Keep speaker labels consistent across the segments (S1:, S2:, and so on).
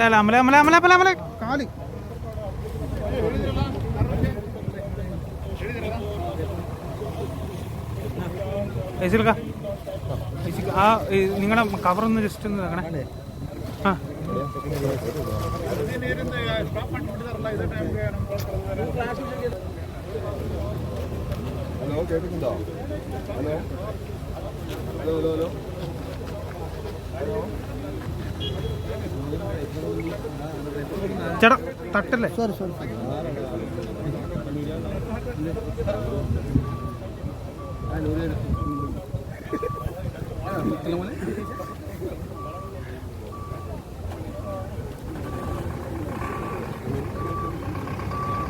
S1: അല്ല അമല അമല അമല അമല അമല. കാലി. ആ നിങ്ങളുടെ കവറൊന്ന് ജസ്റ്റ് ഒന്ന് അങ്ങനെ
S2: ഹലോ കേൾക്കുന്നുണ്ടോ? ഹലോ? Hello hello hello?
S1: ചേട്ടാ തട്ടല്ലേ?
S3: സോറി സോറി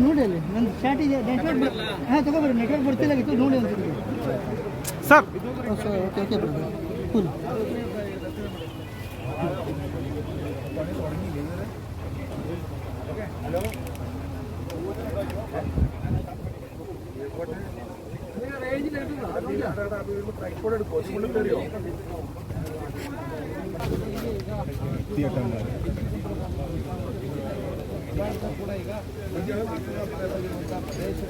S3: ನೋಡಿ ಅಲ್ಲಿ ನನ್ನ ಚಾಟಿ ನೆಟ್ವರ್ಕ್ ಹಾಂ ತಗೋಬರ್ರಿ ನೆಟ್ವರ್ಕ್ ಬರ್ತಿಲ್ಲಾಗಿತ್ತು ನೋಡಿ ಅಂತಿದ್ವಿ
S1: sir
S3: okay okay brother full ಕೂಡ
S2: ಈಗ ಪ್ರದೇಶ